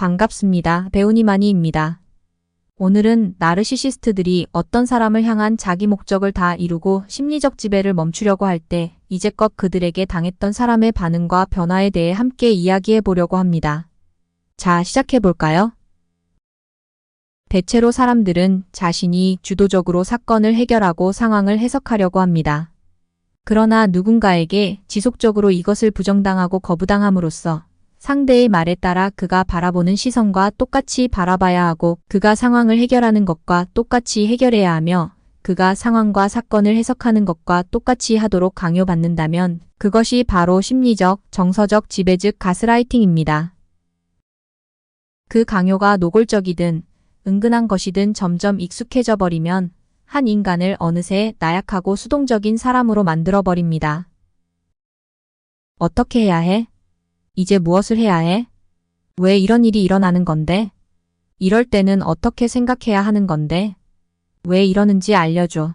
반갑습니다. 배우니마니입니다. 오늘은 나르시시스트들이 어떤 사람을 향한 자기 목적을 다 이루고 심리적 지배를 멈추려고 할 때 이제껏 그들에게 당했던 사람의 반응과 변화에 대해 함께 이야기해 보려고 합니다. 자, 시작해 볼까요? 대체로 사람들은 자신이 주도적으로 사건을 해결하고 상황을 해석하려고 합니다. 그러나 누군가에게 지속적으로 이것을 부정당하고 거부당함으로써 상대의 말에 따라 그가 바라보는 시선과 똑같이 바라봐야 하고 그가 상황을 해결하는 것과 똑같이 해결해야 하며 그가 상황과 사건을 해석하는 것과 똑같이 하도록 강요받는다면 그것이 바로 심리적, 정서적 지배 즉 가스라이팅입니다. 그 강요가 노골적이든 은근한 것이든 점점 익숙해져 버리면 한 인간을 어느새 나약하고 수동적인 사람으로 만들어 버립니다. 어떻게 해야 해? 이제 무엇을 해야 해? 왜 이런 일이 일어나는 건데? 이럴 때는 어떻게 생각해야 하는 건데? 왜 이러는지 알려줘.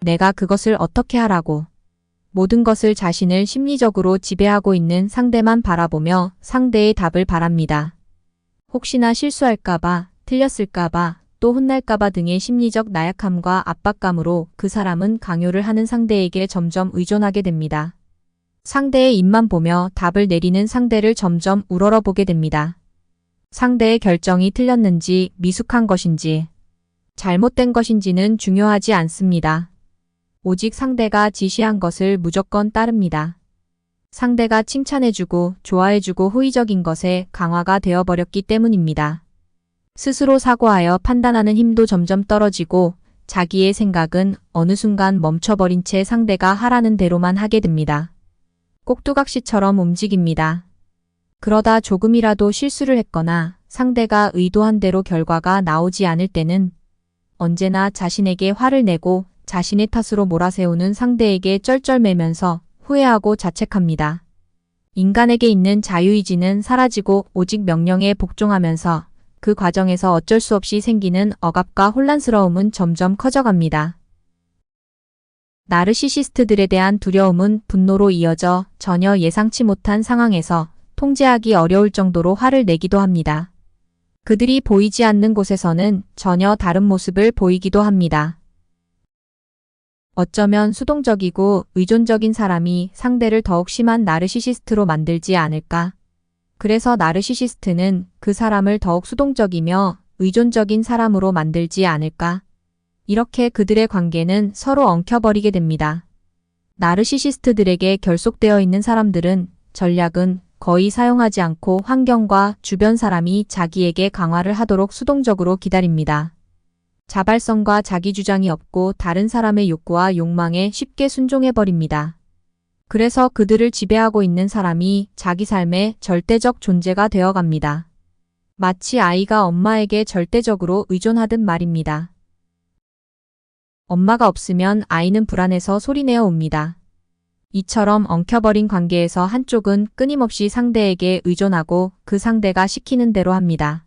내가 그것을 어떻게 하라고. 모든 것을 자신을 심리적으로 지배하고 있는 상대만 바라보며 상대의 답을 바랍니다. 혹시나 실수할까봐, 틀렸을까봐, 또 혼날까봐 등의 심리적 나약함과 압박감으로 그 사람은 강요를 하는 상대에게 점점 의존하게 됩니다. 상대의 입만 보며 답을 내리는 상대를 점점 우러러보게 됩니다. 상대의 결정이 틀렸는지 미숙한 것인지 잘못된 것인지는 중요하지 않습니다. 오직 상대가 지시한 것을 무조건 따릅니다. 상대가 칭찬해주고 좋아해주고 호의적인 것에 강화가 되어버렸기 때문입니다. 스스로 사고하여 판단하는 힘도 점점 떨어지고 자기의 생각은 어느 순간 멈춰버린 채 상대가 하라는 대로만 하게 됩니다. 꼭두각시처럼 움직입니다. 그러다 조금이라도 실수를 했거나 상대가 의도한 대로 결과가 나오지 않을 때는 언제나 자신에게 화를 내고 자신의 탓으로 몰아세우는 상대에게 쩔쩔매면서 후회하고 자책합니다. 인간에게 있는 자유의지는 사라지고 오직 명령에 복종하면서 그 과정에서 어쩔 수 없이 생기는 억압과 혼란스러움은 점점 커져갑니다. 나르시시스트들에 대한 두려움은 분노로 이어져 전혀 예상치 못한 상황에서 통제하기 어려울 정도로 화를 내기도 합니다. 그들이 보이지 않는 곳에서는 전혀 다른 모습을 보이기도 합니다. 어쩌면 수동적이고 의존적인 사람이 상대를 더욱 심한 나르시시스트로 만들지 않을까? 그래서 나르시시스트는 그 사람을 더욱 수동적이며 의존적인 사람으로 만들지 않을까? 이렇게 그들의 관계는 서로 엉켜버리게 됩니다. 나르시시스트들에게 결속되어 있는 사람들은 전략은 거의 사용하지 않고 환경과 주변 사람이 자기에게 강화를 하도록 수동적으로 기다립니다. 자발성과 자기주장이 없고 다른 사람의 욕구와 욕망에 쉽게 순종해버립니다. 그래서 그들을 지배하고 있는 사람이 자기 삶의 절대적 존재가 되어갑니다. 마치 아이가 엄마에게 절대적으로 의존하듯 말입니다. 엄마가 없으면 아이는 불안해서 소리내어 옵니다. 이처럼 엉켜버린 관계에서 한쪽은 끊임없이 상대에게 의존하고 그 상대가 시키는 대로 합니다.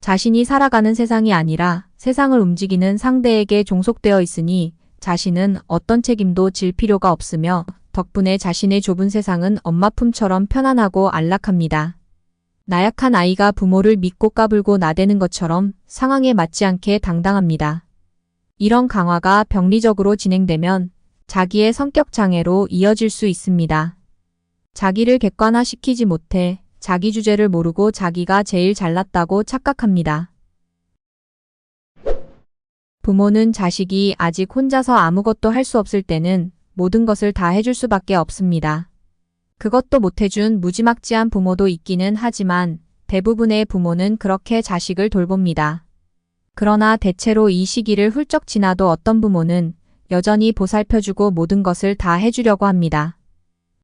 자신이 살아가는 세상이 아니라 세상을 움직이는 상대에게 종속되어 있으니 자신은 어떤 책임도 질 필요가 없으며 덕분에 자신의 좁은 세상은 엄마 품처럼 편안하고 안락합니다. 나약한 아이가 부모를 믿고 까불고 나대는 것처럼 상황에 맞지 않게 당당합니다. 이런 강화가 병리적으로 진행되면 자기의 성격 장애로 이어질 수 있습니다. 자기를 객관화시키지 못해 자기 주제를 모르고 자기가 제일 잘났다고 착각합니다. 부모는 자식이 아직 혼자서 아무것도 할 수 없을 때는 모든 것을 다 해줄 수밖에 없습니다. 그것도 못해준 무지막지한 부모도 있기는 하지만 대부분의 부모는 그렇게 자식을 돌봅니다. 그러나 대체로 이 시기를 훌쩍 지나도 어떤 부모는 여전히 보살펴주고 모든 것을 다 해주려고 합니다.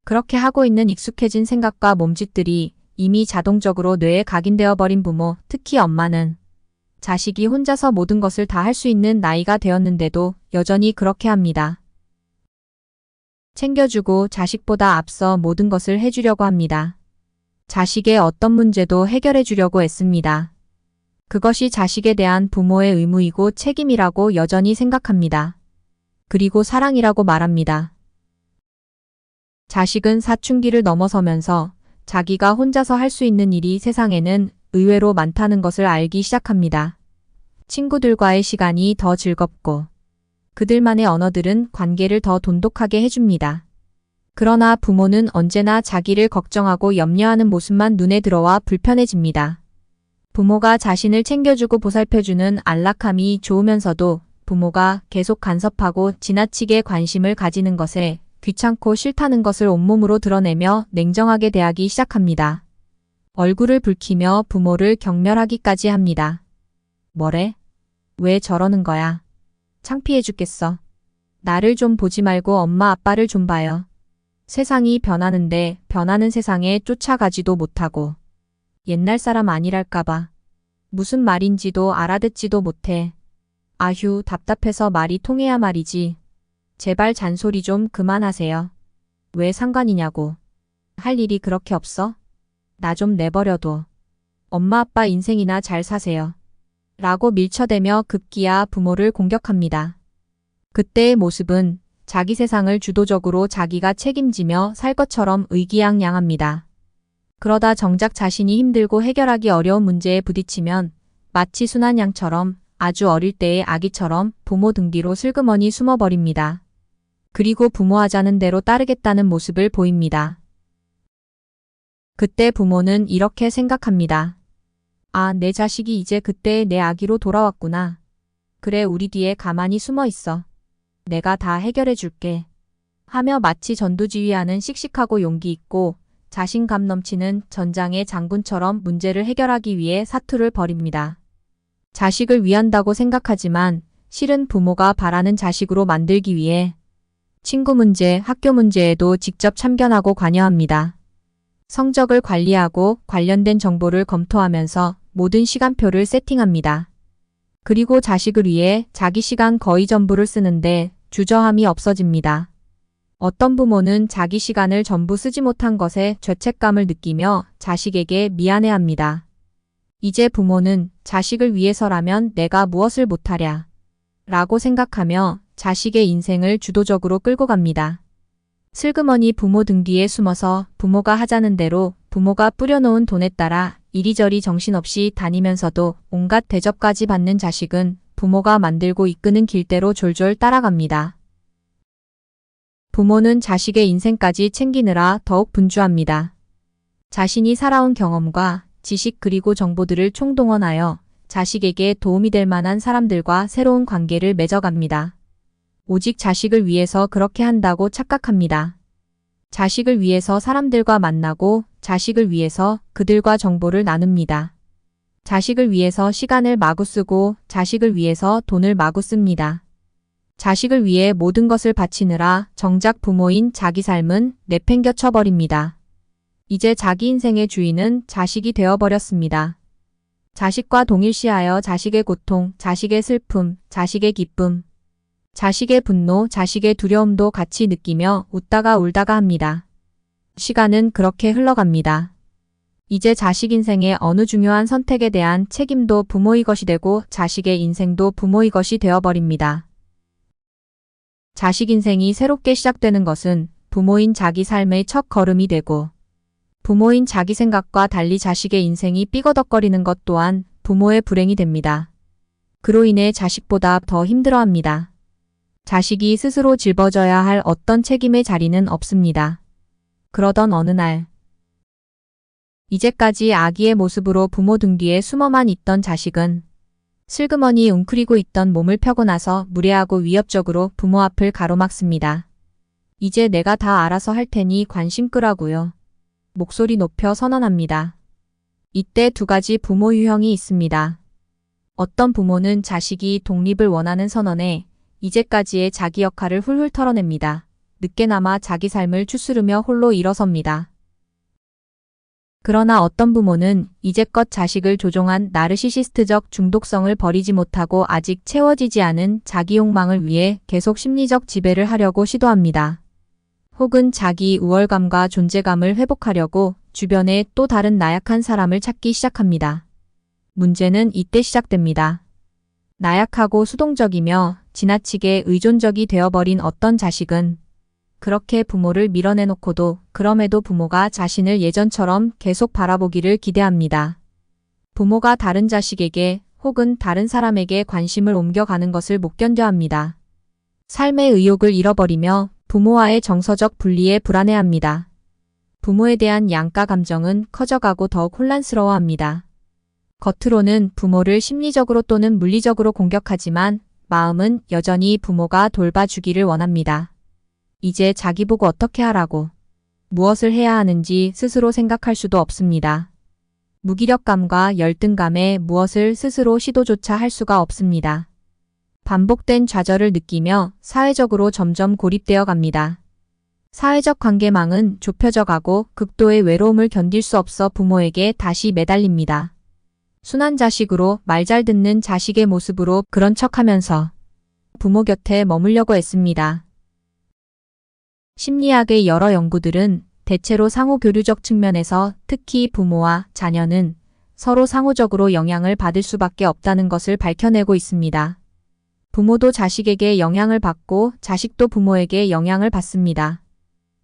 그렇게 하고 있는 익숙해진 생각과 몸짓들이 이미 자동적으로 뇌에 각인되어 버린 부모, 특히 엄마는 자식이 혼자서 모든 것을 다 할 수 있는 나이가 되었는데도 여전히 그렇게 합니다. 챙겨주고 자식보다 앞서 모든 것을 해주려고 합니다. 자식의 어떤 문제도 해결해 주려고 애씁니다. 그것이 자식에 대한 부모의 의무이고 책임이라고 여전히 생각합니다. 그리고 사랑이라고 말합니다. 자식은 사춘기를 넘어서면서 자기가 혼자서 할 수 있는 일이 세상에는 의외로 많다는 것을 알기 시작합니다. 친구들과의 시간이 더 즐겁고 그들만의 언어들은 관계를 더 돈독하게 해줍니다. 그러나 부모는 언제나 자기를 걱정하고 염려하는 모습만 눈에 들어와 불편해집니다. 부모가 자신을 챙겨주고 보살펴주는 안락함이 좋으면서도 부모가 계속 간섭하고 지나치게 관심을 가지는 것에 귀찮고 싫다는 것을 온몸으로 드러내며 냉정하게 대하기 시작합니다. 얼굴을 붉히며 부모를 경멸하기까지 합니다. 뭐래? 왜 저러는 거야? 창피해 죽겠어. 나를 좀 보지 말고 엄마 아빠를 좀 봐요. 세상이 변하는데 변하는 세상에 쫓아가지도 못하고 옛날 사람 아니랄까봐 무슨 말인지도 알아듣지도 못해. 아휴 답답해서 말이 통해야 말이지. 제발 잔소리 좀 그만하세요. 왜 상관이냐고. 할 일이 그렇게 없어? 나 좀 내버려둬. 엄마 아빠 인생이나 잘 사세요. 라고 밀쳐대며 급기야 부모를 공격합니다. 그때의 모습은 자기 세상을 주도적으로 자기가 책임지며 살 것처럼 의기양양합니다. 그러다 정작 자신이 힘들고 해결하기 어려운 문제에 부딪히면 마치 순한 양처럼 아주 어릴 때의 아기처럼 부모 등 뒤로 슬그머니 숨어버립니다. 그리고 부모 하자는 대로 따르겠다는 모습을 보입니다. 그때 부모는 이렇게 생각합니다. 아, 내 자식이 이제 그때의 내 아기로 돌아왔구나. 그래, 우리 뒤에 가만히 숨어 있어. 내가 다 해결해 줄게. 하며 마치 전두지휘하는 씩씩하고 용기 있고 자신감 넘치는 전장의 장군처럼 문제를 해결하기 위해 사투를 벌입니다. 자식을 위한다고 생각하지만 실은 부모가 바라는 자식으로 만들기 위해 친구 문제, 학교 문제에도 직접 참견하고 관여합니다. 성적을 관리하고 관련된 정보를 검토하면서 모든 시간표를 세팅합니다. 그리고 자식을 위해 자기 시간 거의 전부를 쓰는데 주저함이 없어집니다. 어떤 부모는 자기 시간을 전부 쓰지 못한 것에 죄책감을 느끼며 자식에게 미안해합니다. 이제 부모는 자식을 위해서라면 내가 무엇을 못하랴 라고 생각하며 자식의 인생을 주도적으로 끌고 갑니다. 슬그머니 부모 등 뒤에 숨어서 부모가 하자는 대로 부모가 뿌려놓은 돈에 따라 이리저리 정신없이 다니면서도 온갖 대접까지 받는 자식은 부모가 만들고 이끄는 길대로 졸졸 따라갑니다. 부모는 자식의 인생까지 챙기느라 더욱 분주합니다. 자신이 살아온 경험과 지식 그리고 정보들을 총동원하여 자식에게 도움이 될 만한 사람들과 새로운 관계를 맺어갑니다. 오직 자식을 위해서 그렇게 한다고 착각합니다. 자식을 위해서 사람들과 만나고 자식을 위해서 그들과 정보를 나눕니다. 자식을 위해서 시간을 마구 쓰고 자식을 위해서 돈을 마구 씁니다. 자식을 위해 모든 것을 바치느라 정작 부모인 자기 삶은 내팽겨쳐 버립니다. 이제 자기 인생의 주인은 자식이 되어버렸습니다. 자식과 동일시하여 자식의 고통, 자식의 슬픔, 자식의 기쁨, 자식의 분노, 자식의 두려움도 같이 느끼며 웃다가 울다가 합니다. 시간은 그렇게 흘러갑니다. 이제 자식 인생의 어느 중요한 선택에 대한 책임도 부모의 것이 되고 자식의 인생도 부모의 것이 되어버립니다. 자식 인생이 새롭게 시작되는 것은 부모인 자기 삶의 첫 걸음이 되고 부모인 자기 생각과 달리 자식의 인생이 삐거덕거리는 것 또한 부모의 불행이 됩니다. 그로 인해 자식보다 더 힘들어합니다. 자식이 스스로 짊어져야 할 어떤 책임의 자리는 없습니다. 그러던 어느 날 이제까지 아기의 모습으로 부모 등 뒤에 숨어만 있던 자식은 슬그머니 웅크리고 있던 몸을 펴고 나서 무례하고 위협적으로 부모 앞을 가로막습니다. 이제 내가 다 알아서 할 테니 관심 끄라고요. 목소리 높여 선언합니다. 이때 두 가지 부모 유형이 있습니다. 어떤 부모는 자식이 독립을 원하는 선언에 이제까지의 자기 역할을 훌훌 털어냅니다. 늦게나마 자기 삶을 추스르며 홀로 일어섭니다. 그러나 어떤 부모는 이제껏 자식을 조종한 나르시시스트적 중독성을 버리지 못하고 아직 채워지지 않은 자기 욕망을 위해 계속 심리적 지배를 하려고 시도합니다. 혹은 자기 우월감과 존재감을 회복하려고 주변에 또 다른 나약한 사람을 찾기 시작합니다. 문제는 이때 시작됩니다. 나약하고 수동적이며 지나치게 의존적이 되어버린 어떤 자식은 그렇게 부모를 밀어내놓고도 그럼에도 부모가 자신을 예전처럼 계속 바라보기를 기대합니다. 부모가 다른 자식에게 혹은 다른 사람에게 관심을 옮겨가는 것을 못 견뎌 합니다. 삶의 의욕을 잃어버리며 부모와의 정서적 분리에 불안해합니다. 부모에 대한 양가 감정은 커져가고 더욱 혼란스러워 합니다. 겉으로는 부모를 심리적으로 또는 물리적으로 공격하지만 마음은 여전히 부모가 돌봐주기를 원합니다. 이제 자기 보고 어떻게 하라고 무엇을 해야 하는지 스스로 생각할 수도 없습니다. 무기력감과 열등감에 무엇을 스스로 시도조차 할 수가 없습니다. 반복된 좌절을 느끼며 사회적으로 점점 고립되어 갑니다. 사회적 관계망은 좁혀져 가고 극도의 외로움을 견딜 수 없어 부모에게 다시 매달립니다. 순한 자식으로 말 잘 듣는 자식의 모습으로 그런 척 하면서 부모 곁에 머물려고 했습니다. 심리학의 여러 연구들은 대체로 상호교류적 측면에서 특히 부모와 자녀는 서로 상호적으로 영향을 받을 수밖에 없다는 것을 밝혀내고 있습니다. 부모도 자식에게 영향을 받고 자식도 부모에게 영향을 받습니다.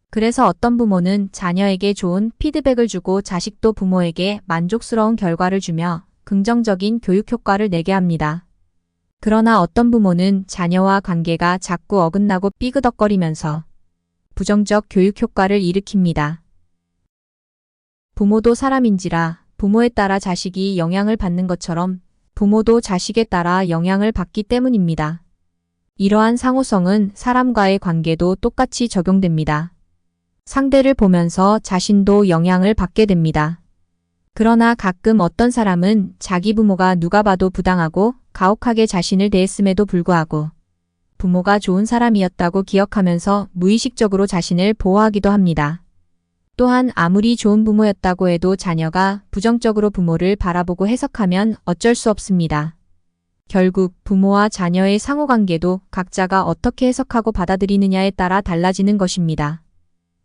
그래서 어떤 부모는 자녀에게 좋은 피드백을 주고 자식도 부모에게 만족스러운 결과를 주며 긍정적인 교육 효과를 내게 합니다. 그러나 어떤 부모는 자녀와 관계가 자꾸 어긋나고 삐그덕거리면서 부정적 교육 효과를 일으킵니다. 부모도 사람인지라 부모에 따라 자식이 영향을 받는 것처럼 부모도 자식에 따라 영향을 받기 때문입니다. 이러한 상호성은 사람과의 관계도 똑같이 적용됩니다. 상대를 보면서 자신도 영향을 받게 됩니다. 그러나 가끔 어떤 사람은 자기 부모가 누가 봐도 부당하고 가혹하게 자신을 대했음에도 불구하고 부모가 좋은 사람이었다고 기억하면서 무의식적으로 자신을 보호하기도 합니다. 또한 아무리 좋은 부모였다고 해도 자녀가 부정적으로 부모를 바라보고 해석하면 어쩔 수 없습니다. 결국 부모와 자녀의 상호관계도 각자가 어떻게 해석하고 받아들이느냐에 따라 달라지는 것입니다.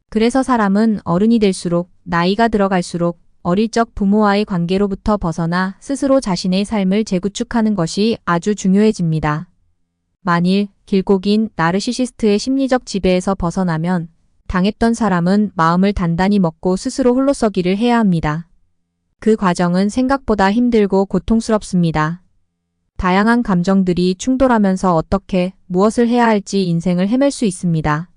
그래서 사람은 어른이 될수록 나이가 들어갈수록 어릴 적 부모와의 관계로부터 벗어나 스스로 자신의 삶을 재구축하는 것이 아주 중요해집니다. 만일 길고 긴 나르시시스트의 심리적 지배에서 벗어나면 당했던 사람은 마음을 단단히 먹고 스스로 홀로 서기를 해야 합니다. 그 과정은 생각보다 힘들고 고통스럽습니다. 다양한 감정들이 충돌하면서 어떻게 무엇을 해야 할지 인생을 헤맬 수 있습니다.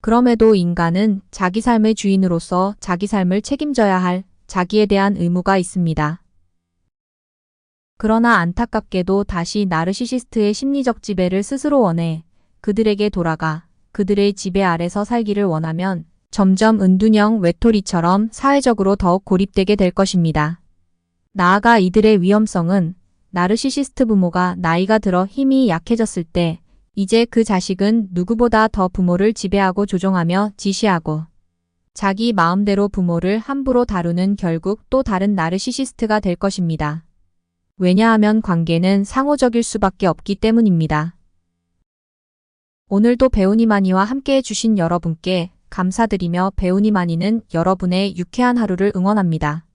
그럼에도 인간은 자기 삶의 주인으로서 자기 삶을 책임져야 할 자기에 대한 의무가 있습니다. 그러나 안타깝게도 다시 나르시시스트의 심리적 지배를 스스로 원해 그들에게 돌아가 그들의 지배 아래서 살기를 원하면 점점 은둔형 외톨이처럼 사회적으로 더욱 고립되게 될 것입니다. 나아가 이들의 위험성은 나르시시스트 부모가 나이가 들어 힘이 약해졌을 때 이제 그 자식은 누구보다 더 부모를 지배하고 조종하며 지시하고 자기 마음대로 부모를 함부로 다루는 결국 또 다른 나르시시스트가 될 것입니다. 왜냐하면 관계는 상호적일 수밖에 없기 때문입니다. 오늘도 배우니마니와 함께 해 주신 여러분께 감사드리며 배우니마니는 여러분의 유쾌한 하루를 응원합니다.